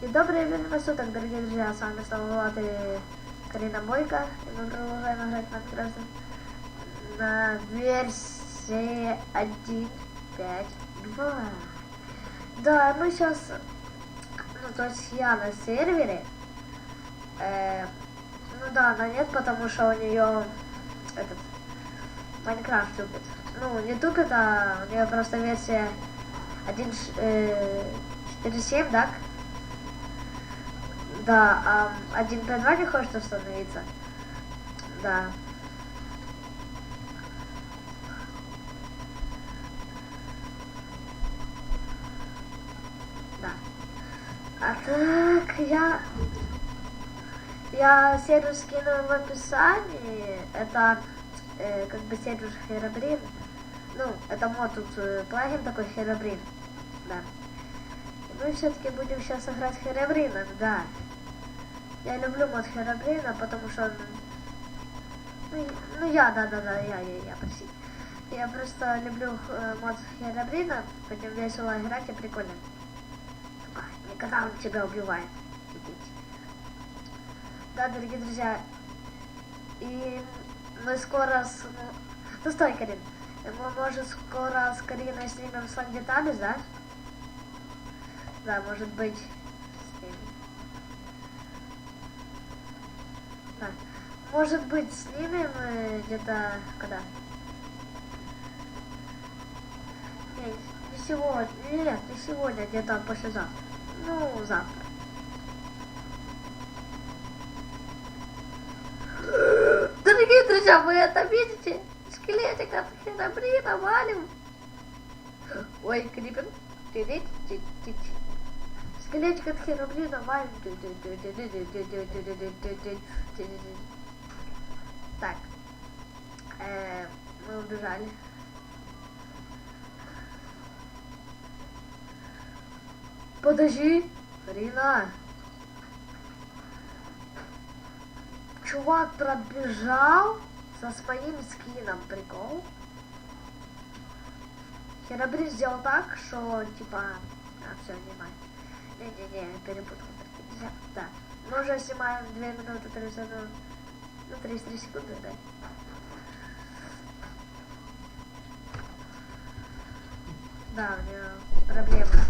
И доброе время суток, дорогие друзья, с вами снова Влад и Карина Бойко, и мы продолжаем играть в Майнкрафт на версии 1.5.2. Да, мы сейчас, ну то есть я на сервере, Э, ну да, она нет, потому что у нее этот Майнкрафт тупит. Ну, не тупит, а у нее просто версия 1.4.7, так? Да, а 1.5.2 не хочет установиться. Да. Да. А так, я я сервер скину в описании. Это э, как бы сервер Херобрин. Ну, это мод тут э, плагин такой Херобрин. Да. Мы все-таки будем сейчас играть Херобрина, да. Я люблю мод Херобрина, потому что он... Ну, ну я, да, да, да, я, я, я, простите. Я просто люблю э, мод Херобрина, по нем весело играть и прикольно. Никогда он тебя убивает. Да, дорогие друзья. И мы скоро... С... Ну, стой, Карин. Мы, может, скоро с Кариной снимем сон детали, да? Да, может быть, снимем. Да. Может быть, снимем э, где-то... Когда? Нет, не сегодня. Нет, не сегодня, где-то послезавтра. Ну, завтра. Дорогие друзья, вы это видите? Скелетик от херабрина валим. Ой, крипер. Скелетик от херабрина валим. Так. Э, мы убежали. Подожди. Рина. чувак пробежал со своим скином, прикол. Херабрис сделал так, что типа... А, все, снимай. Не-не-не, перепутал. Нельзя. Да. Мы уже снимаем 2 минуты 30 ну 33 секунды, да. Да, у него проблема.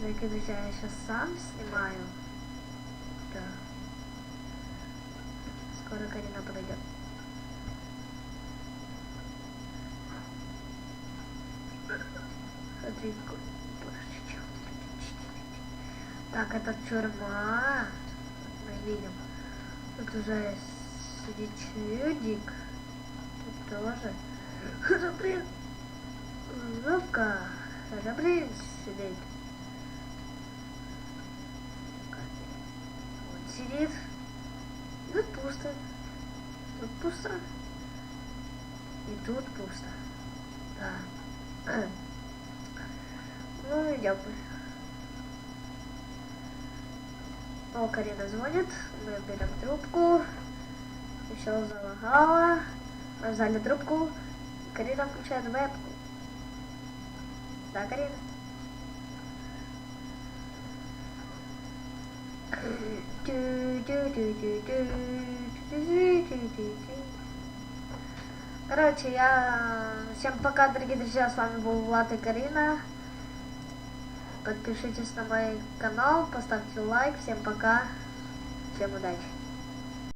Дорогие друзья, я сейчас сам снимаю. Да. Скоро Карина подойдет. Так, это тюрьма. Мы видим. Тут уже чудик. Тут тоже. Храбрин. Ну-ка. Храбрин сидит. сидит. Тут пусто. Тут пусто. И тут пусто. Да. Идем. О, Карина звонит. Мы берем трубку. Все залагало. Мы взяли трубку. Карина включает вебку. Да, Карина? Короче, я... Всем пока, дорогие друзья, с вами был Влад и Карина. Подпишитесь на мой канал, поставьте лайк. Всем пока, всем удачи.